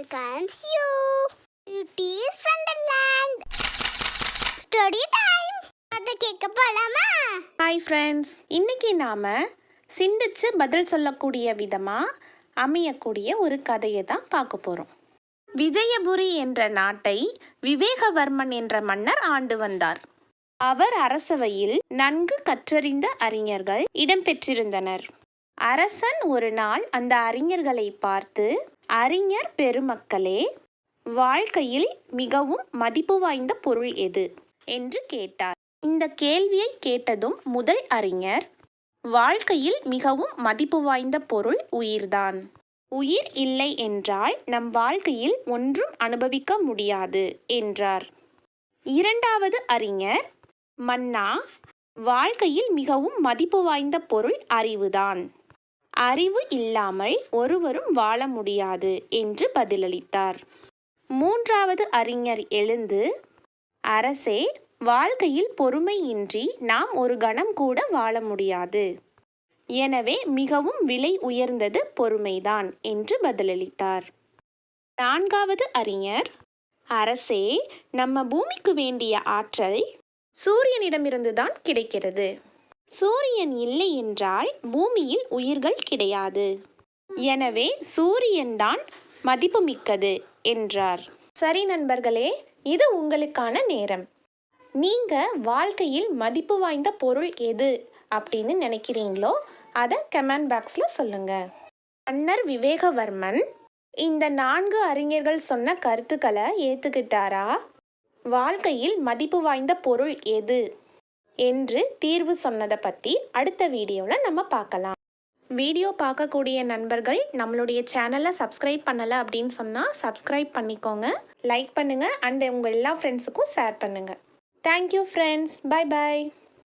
welcomes you. It is Wonderland. Story time. அதை கேட்க போலாமா ஹாய் ஃப்ரெண்ட்ஸ் இன்னைக்கு நாம் சிந்திச்சு பதில் சொல்லக்கூடிய விதமாக அமையக்கூடிய ஒரு கதையை தான் பார்க்க போறோம் விஜயபுரி என்ற நாட்டை விவேகவர்மன் என்ற மன்னர் ஆண்டு வந்தார் அவர் அரசவையில் நன்கு கற்றறிந்த அறிஞர்கள் இடம்பெற்றிருந்தனர் அரசன் ஒரு நாள் அந்த அறிஞர்களை பார்த்து அறிஞர் பெருமக்களே வாழ்க்கையில் மிகவும் மதிப்பு வாய்ந்த பொருள் எது? என்று கேட்டார். இந்த கேள்வியை கேட்டதும் முதல் அறிஞர் வாழ்க்கையில் மிகவும் மதிப்பு வாய்ந்த பொருள் உயிர்தான். உயிர் இல்லை என்றால் நம் வாழ்க்கையில் ஒன்றும் அனுபவிக்க முடியாது என்றார். இரண்டாவது அறிஞர் மன்னா வாழ்க்கையில் மிகவும் மதிப்பு வாய்ந்த பொருள் அறிவுதான். அறிவு இல்லாமல் ஒருவரும் வாழ முடியாது என்று பதிலளித்தார். மூன்றாவது அறிஞர் எழுந்து அரசே வாழ்க்கையில் பொறுமையின்றி நாம் ஒரு கணம் கூட வாழ முடியாது. எனவே மிகவும் விலை உயர்ந்தது பொறுமைதான் என்று பதிலளித்தார். நான்காவது அறிஞர் அரசே நம்ம பூமிக்கு வேண்டிய ஆற்றல் சூரியனிடமிருந்து தான் கிடைக்கிறது. சூரியன் இல்லை என்றால் பூமியில் உயிர்கள் கிடையாது. எனவே சூரியன்தான் மதிப்புமிக்கது என்றார். சரி நண்பர்களே இது உங்களுக்கான நேரம். நீங்க வாழ்க்கையில் மதிப்பு வாய்ந்த பொருள் எது அப்படின்னு நினைக்கிறீங்களோ அதை கமெண்ட் பாக்ஸில் சொல்லுங்க. மன்னர் விவேகவர்மன் இந்த நான்கு அறிஞர்கள் சொன்ன கருத்துக்களை ஏற்றுக்கிட்டாரா வாழ்க்கையில் மதிப்பு வாய்ந்த பொருள் எது என்று தீர்வு சொன்னதை பற்றி அடுத்த வீடியோவில் நம்ம பார்க்கலாம். வீடியோ பார்க்கக்கூடிய நண்பர்கள் நம்மளுடைய சேனலை சப்ஸ்கிரைப் பண்ணலை அப்படின்னு சொன்னால் சப்ஸ்கிரைப் பண்ணிக்கோங்க. லைக் பண்ணுங்கள் அண்ட் உங்கள் எல்லா ஃப்ரெண்ட்ஸுக்கும் ஷேர் பண்ணுங்கள் தேங்க்யூ ஃப்ரெண்ட்ஸ் பை பாய்